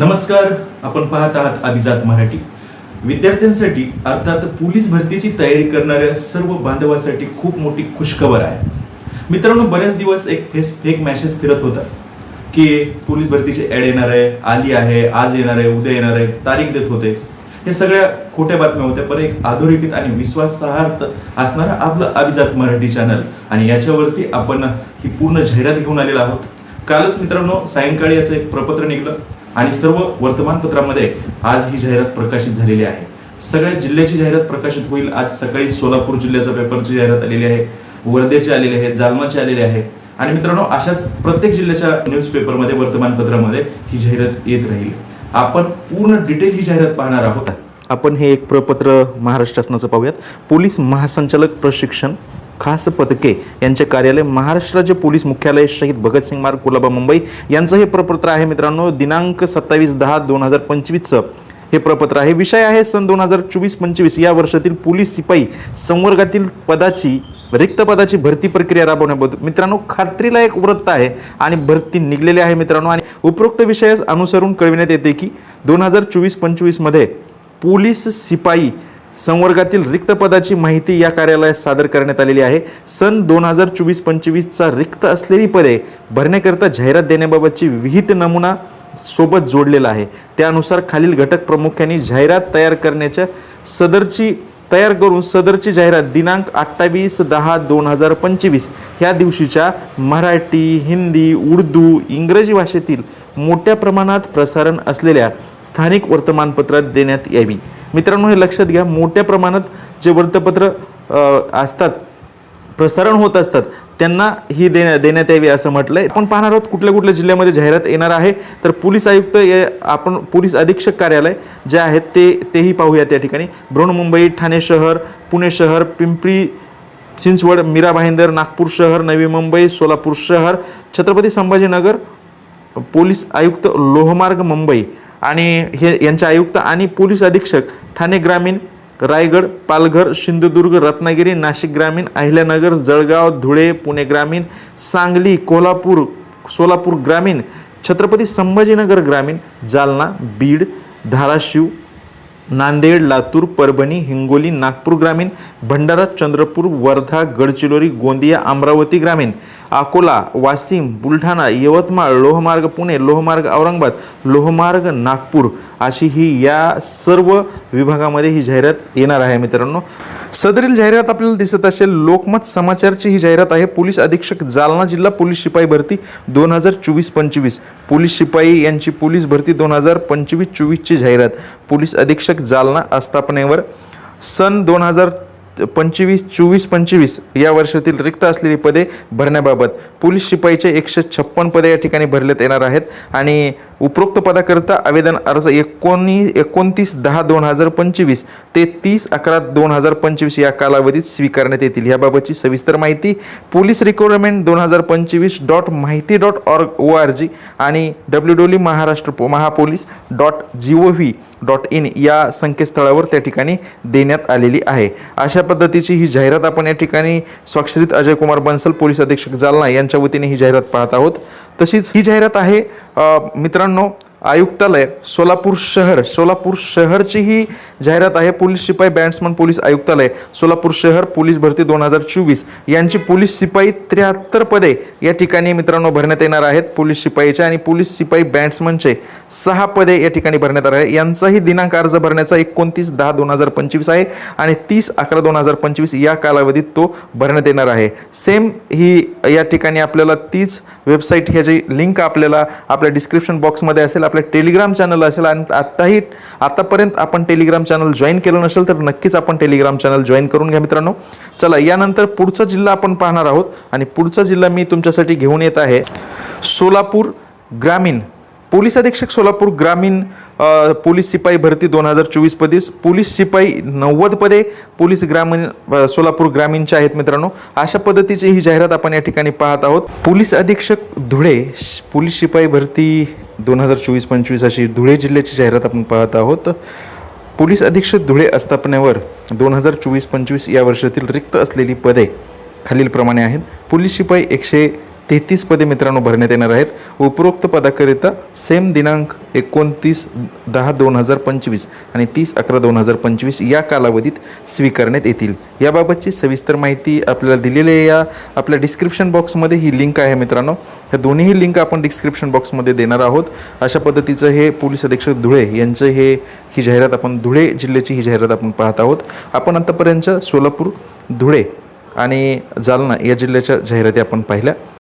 नमस्कार आपण पाहत आहात अभिजात मराठी. विद्यार्थ्यांसाठी अर्थात पोलीस भरतीची तयारी करणाऱ्या सर्व बांधवासाठी खूप मोठी खुशखबर आहे. मित्रांनो बरेच दिवस एक फेस फेक मॅसेज फिरत होता की पोलीस भरतीची ॲड येणार आहे आली आहे आज येणार आहे उद्या येणार आहे तारीख देत होते. हे सगळ्या खोट्या बातम्या होत्या पण एक आधोरेखित आणि विश्वासार्थ असणारं आपलं अभिजात मराठी चॅनल आणि याच्यावरती आपण ही पूर्ण जाहिरात घेऊन आलेलो आहोत. कालच मित्रांनो सायंकाळी याचं एक प्रपत्र निघलं. आणि सर्व वर्तमानपत्रामध्ये आज ही जाहिरात प्रकाशित झालेली आहे. सगळ्या जिल्ह्याची जाहिरात प्रकाशित होईल. आज सकाळी सोलापूर जिल्ह्याचा पेपरची जाहिरात आलेली आहे. वर्धेची आलेली आहे. जालमाचे आलेले आहे. आणि मित्रांनो अशाच प्रत्येक जिल्ह्याच्या न्यूजपेपरमध्ये वर्तमानपत्रामध्ये ही जाहिरात येत राहील. आपण पूर्ण डिटेल ही जाहिरात पाहणार आहोत. आपण हे एक प्रपत्र महाराष्ट्र शासनाचं पाहूयात. पोलीस महासंचालक प्रशिक्षण खास पथके यांचे कार्यालय महाराष्ट्र राज्य पोलीस मुख्यालय शहीद भगतसिंग मार्ग कुलाबा मुंबई यांचं हे प्रपत्र आहे मित्रांनो. दिनांक सत्तावीस दहा दोन हजार पंचवीसचं हे प्रपत्र आहे. विषय आहे सन दोन हजार चोवीस पंचवीस. या वर्षातील पोलीस शिपाई संवर्गातील पदाची रिक्त पदाची भरती प्रक्रिया राबवण्याबद्दल मित्रांनो खात्रीला एक वृत्त आहे आणि भरती निघलेली आहे मित्रांनो. आणि उपरोक्त विषयास अनुसरून कळविण्यात येते की दोन हजार चोवीस पंचवीसमध्ये पोलीस शिपाई संवर्गातील रिक्त पदाची माहिती या कार्यालयात सादर करण्यात आलेली आहे. सन दोन हजार चोवीस पंचवीसचा रिक्त असलेली पदे भरण्याकरता जाहिरात देण्याबाबतची विहित नमुना सोबत जोडलेला आहे. त्यानुसार खालील घटक प्रामुख्याने जाहिरात तयार करण्याच्या सदरची तयार करून सदरची जाहिरात दिनांक अठ्ठावीस दहा दोन हजार पंचवीस ह्या दिवशीच्या मराठी हिंदी उर्दू इंग्रजी भाषेतील मोठ्या प्रमाणात प्रसारण असलेल्या स्थानिक वर्तमानपत्रात देण्यात यावी. मित्रांनो हे लक्षात घ्या मोठ्या प्रमाणात जे वृत्तपत्र असतात प्रसारण होत असतात त्यांना ही देण्या देण्यात यावी असं म्हटलंय. आपण पाहणार आहोत कुठल्या कुठल्या जिल्ह्यामध्ये जाहिरात येणार आहे. तर पोलीस आयुक्त या आपण पोलीस अधीक्षक कार्यालय जे आहेत ते तेही पाहूया त्या ठिकाणी. बृहन्मुंबई ठाणे शहर पुणे शहर पिंपरी चिंचवड मीरा भाईंदर नागपूर शहर नवी मुंबई सोलापूर शहर छत्रपती संभाजीनगर पोलीस आयुक्त लोहमार्ग मुंबई आणि हे यांचे आयुक्त आणि पोलीस अधीक्षक ठाणे ग्रामीण रायगड पालघर सिंधुदुर्ग रत्नागिरी नाशिक ग्रामीण अहिल्यानगर जळगाव धुळे पुणे ग्रामीण सांगली कोल्हापूर सोलापूर ग्रामीण छत्रपती संभाजीनगर ग्रामीण जालना बीड धाराशिव नांदेड लातूर परभणी हिंगोली नागपूर ग्रामीण भंडारा चंद्रपूर वर्धा गडचिरोली गोंदिया अमरावती ग्रामीण. अकोला वाशिम बुलढाणा यवतमाळ लोहमार्ग पुणे लोहमार्ग औरंगाबाद लोहमार्ग नागपूर अशी ही या सर्व विभागामध्ये ही जाहिरात येणार आहे मित्रांनो. सदरील जाहिरात आपल्याला दिसत असेल लोकमत समाचारची ही जाहिरात आहे. पोलीस अधीक्षक जालना जिल्हा पोलीस शिपाई भरती दोन हजार चोवीस पंचवीस. पोलीस शिपाई यांची पोलीस भरती दोन हजार पंचवीस चोवीसची जाहिरात. पोलीस अधीक्षक जालना आस्थापनेवर सन दोन हजार पंचवीस चोवीस पंचवीस या वर्षातील रिक्त असलेली पदे भरण्याबाबत पोलीस शिपाईचे एकशे छप्पन पदे या ठिकाणी भरण्यात येणार आहेत. आणि उपरोक्त पदाकरिता आवेदन अर्ज एकोणी एकोणतीस दहा दोन हजार पंचवीस ते तीस अकरा दोन हजार पंचवीस या कालावधीत स्वीकारण्यात येतील. याबाबतची सविस्तर माहिती पोलीस रिक्वायरमेंट दोन हजार पंचवीस डॉट माहिती dot org O R G आणि डब्ल्यू डब्ल्यू महाराष्ट्र पो- Mahapolice dot G O V dot in या संकेतस्थळावर त्या ठिकाणी देण्यात आलेली आहे. अशा पद्धतीची ही जाहिरात आपण या ठिकाणी स्वाक्षरित अजय कुमार बन्सल पोलीस अधीक्षक जालना यांच्या वतीने ही जाहिरात पाहत आहोत. तशीच ही जाहिरात आहे मित्रांनो आयुक्तालय सोलापूर शहर. सोलापूर शहरची ही जाहिरात आहे पोलीस शिपाई बँड्समन पोलीस आयुक्तालय. सोलापूर शहर पोलीस भरती दोन हजार चोवीस. यांची पोलीस शिपाई त्र्याहत्तर पदे या ठिकाणी मित्रांनो भरण्यात येणार आहेत. पोलीस शिपाईचे आणि पोलीस शिपाई बँड्समनचे सहा पदे या ठिकाणी भरण्यात येणार आहे यांचाही दिनांक अर्ज भरण्याचा एकोणतीस दहा दोन हजार पंचवीस आहे आणि तीस अकरा दोन हजार पंचवीस या कालावधीत तो भरण्यात येणार आहे. सेम ही या ठिकाणी आपल्याला तीच वेबसाईट ह्याची लिंक आपल्याला आपल्या डिस्क्रिप्शन बॉक्समध्ये असेल. आपल्या टेलिग्राम चॅनल असेल आणि आत्ताही आतापर्यंत आपण टेलिग्राम चॅनल जॉईन केलं नसेल तर नक्कीच आपण टेलिग्राम चॅनल जॉईन करून घ्या मित्रांनो. चला यानंतर पुढचा जिल्हा आपण पाहणार आहोत आणि पुढचा जिल्हा मी तुमच्यासाठी घेऊन येत आहे. सोलापूर ग्रामीण. पोलीस अधीक्षक सोलापूर ग्रामीण पोलीस शिपाई भरती दोन हजार चोवीस पदे पोलीस शिपाई नव्वद पदे पोलीस ग्रामीण सोलापूर ग्रामीणचे आहेत मित्रांनो. अशा पद्धतीची ही जाहिरात आपण या ठिकाणी पाहत आहोत. पोलीस अधीक्षक धुळे श- पोलीस शिपाई भरती दोन हजार चोवीस पंचवीस अशी धुळे जिल्ह्याची जाहिरात आपण पाहत आहोत. पोलीस अधीक्षक धुळे आस्थापनेवर दोन हजार चोवीस पंचवीस या वर्षातील रिक्त असलेली पदे खालीलप्रमाणे आहेत. पोलीस शिपाई एकशे तेहतीस पदे मित्रांनो भरण्यात येणार आहेत. उपरोक्त पदाकरिता सेम दिनांक एकोणतीस दहा दोन हजार पंचवीस आणि तीस अकरा दोन हजार पंचवीस या कालावधीत स्वीकारण्यात येतील. याबाबतची सविस्तर माहिती आपल्याला दिलेली आहे. या आपल्या डिस्क्रिप्शन बॉक्समध्ये ही लिंक आहे मित्रांनो. ह्या दोन्हीही लिंक आपण डिस्क्रिप्शन बॉक्समध्ये देणार आहोत. अशा पद्धतीचं हे पोलीस अधीक्षक धुळे यांचं हे ही जाहिरात आपण धुळे जिल्ह्याची ही जाहिरात आपण पाहत आहोत. आपण आतापर्यंत सोलापूर धुळे आणि जालना या जिल्ह्याच्या जाहिराती आपण पाहिल्या.